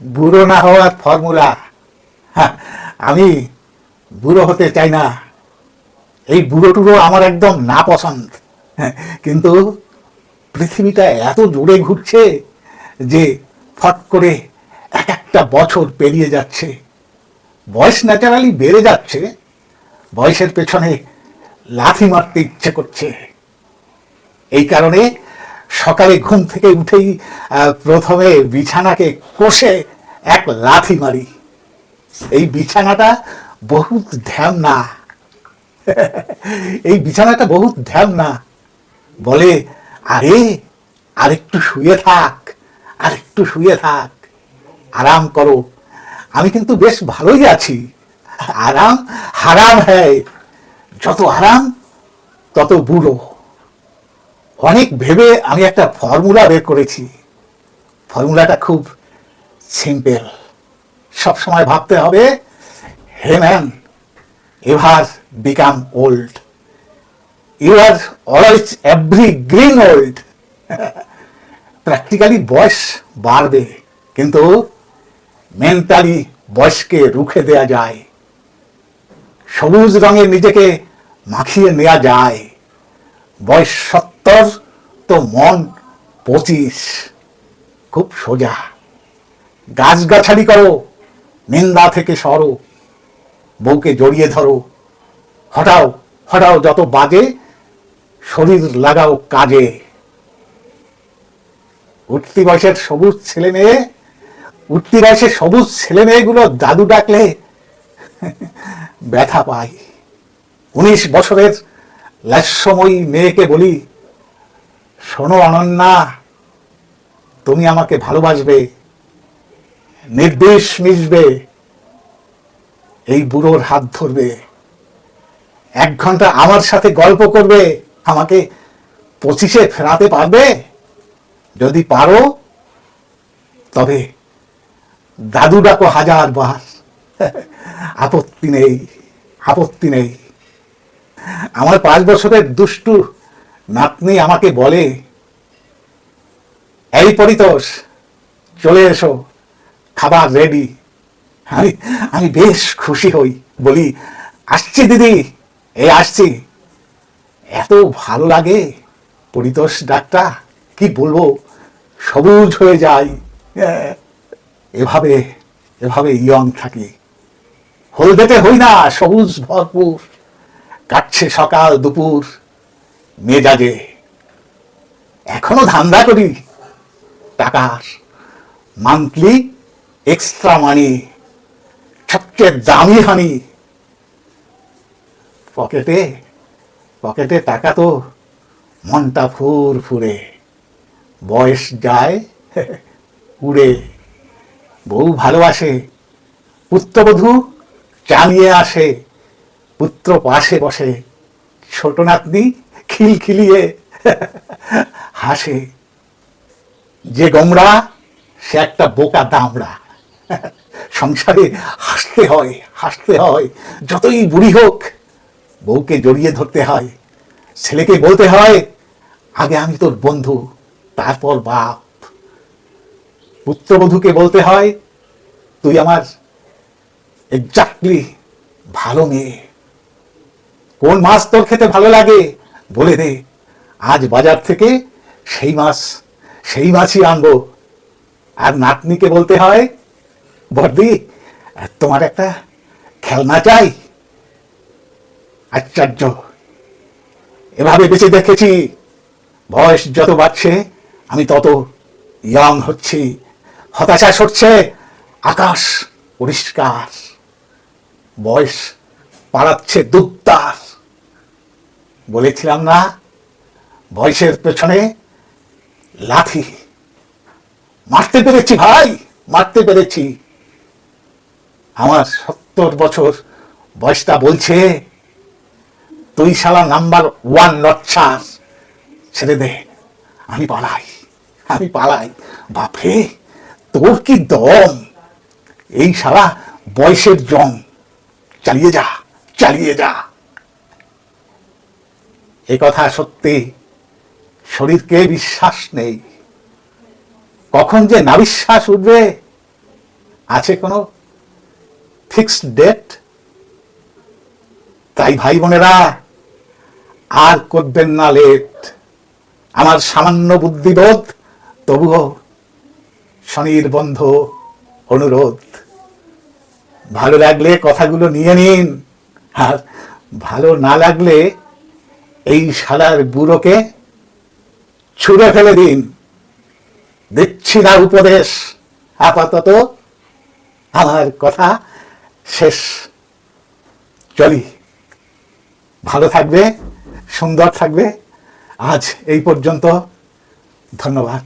বুড়ো না হওয়ার ফর্মুলা। হ্যাঁ, আমি বুড়ো হতে চাই না। এই বুড়ো টুড়ো আমার একদম না পছন্দ হ্যাঁ, কিন্তু পৃথিবীটা এত জোরে ঘুরছে যে ফট করে এক একটা বছর পেরিয়ে যাচ্ছে। বয়স ন্যাচারালি বেড়ে যাচ্ছে বয়সের পেছনে লাথি মারতে ইচ্ছে করছে। এই কারণে সকালে ঘুম থেকে উঠেই প্রথমে বিছানাকে কষে এক লাথি মারি। এই বিছানাটা বহুত ধ্যান না এই বিছানাটা বহুত ধ্যান না বলে, আরে, আরেকটু শুয়ে থাক, আরেকটু শুয়ে থাক, আরাম করো। আমি কিন্তু বেশ ভালোই আছি। আরাম হারাম হ্যায়। যত আরাম, তত বুড়ো। অনেক ভেবে আমি একটা ফর্মুলা বের করেছি। ফর্মুলাটা খুব সিম্পল সব সময় ভাবতে হবে hey man ever become old you are always evergreen old practically বয়স বাড়বে, কিন্তু মেন্টালি বয়সকে রুখে দেয়া যায়। সবুজ রঙে নিজেকে মাখিয়ে নেওয়া যায়। বয়স সত্তর তো মন পঁচিশ। খুব সোজা। গাছগাছালি করো, নিন্দা থেকে সরো, বউকে জড়িয়ে ধরো। হটাও হটাও যত বাজে, শরীর লাগাও কাজে। উঠতি বয়সের সবুজ ছেলে মেয়ে, উঠতি বয়সের সবুজ ছেলে মেয়েগুলো দাদু ডাকলে ব্যথা পায়। উনিশ বছরের লাস্যময়ী মেয়েকে বলি শোনো অনন্যা, তুমি আমাকে ভালোবাসবে নির্দেশ মিশবে, এই বুড়োর হাত ধরবে, এক ঘণ্টা আমার সাথে গল্প করবে, আমাকে পঁচিশে ফেরাতে পারবে? যদি পারো, তবে দাদু ডাকো হাজার বার। আপত্তি নেই আপত্তি নেই। আমার পাঁচ বছরের দুষ্টু নাতনি আমাকে বলে এই পরিতোষ চলে এসো খাবার রেডি আমি আমি বেশ খুশি হই বলি আসছি দিদি এই আসছি। এত ভালো লাগে পরিতোষ ডাকটা কি বলব? সবুজ হয়ে আহ, এভাবে এভাবে ইয়ং থাকি। হলদেতে হই না সবুজ ভরপুর কাটছে সকাল দুপুর। মেজাজে এখনও ধান্দা করি। টাকার মান্থলি এক্সট্রা মানি সবচেয়ে দামি হানি পকেটে পকেটে টাকা তো মনটা ফুর ফুরে। বয়স যায়, উড়ে। বউ ভালোবাসে, পুত্রবধূ চালিয়ে আসে, পুত্র পাশে বসে। ছোট নাতনি খিলখিলিয়ে হাসে। যে গোমরা, সে একটা বোকা দামড়া। সংসারে হাসতে হয় হাসতে হয়। যতই বুড়ি হোক, বউকে জড়িয়ে ধরতে হয়। ছেলেকে বলতে হয়, আগে আমি তোর বন্ধু, তারপর বাপ। পুত্রবধূকে বলতে হয়, তুই আমার এক্সাক্টলি ভালো মেয়ে। কোন মাছ তোর খেতে ভালো লাগে? বলে দে, আজ বাজার থেকে সেই মাছ, সেই মাছই আনব। আর নাতনিকে বলতে হয় বর্দি তোমার একটা খেলনা চাই। আশ্চর্য। এভাবে বেঁচে দেখেছি। বয়স যত বাড়ছে, আমি তত ইয়ং হচ্ছি। হতাশা সরছে, আকাশ পরিষ্কার। বয়স পাড়াচ্ছে দুপ্তার বলেছিলাম না, বয়সের পেছনে লাথি মারতে পেরেছি ভাই, মারতে পেরেছি। আমার সত্তর বছর বয়সটা বলছে, তুই শালা নাম্বার ওয়ান নচ্ছার ছেড়ে দে, আমি পালাই আমি পালাই। বাপরে, তোর কি দম? এই শালা বয়সের জং, চালিয়ে যা চালিয়ে যা। এ কথা সত্যি? শরীরকে বিশ্বাস নেই। কখন যে না বিশ্বাস উঠবে? আছে কোনো ফিক্সড ডেট? তাই ভাই বোনেরা, আর করবেন না লেট। আমার সামান্য বুদ্ধিবোধ, তবুও শনির বন্ধ অনুরোধ। ভালো লাগলে কথাগুলো নিয়ে নিন, আর ভালো না লাগলে এই শালার বুড়োকে ছুঁড়ে ফেলে দিন। দিচ্ছি না উপদেশ। আপাতত আমার কথা শেষ। চলি। ভালো থাকবে, সুন্দর থাকবে। আজ এই পর্যন্ত ধন্যবাদ।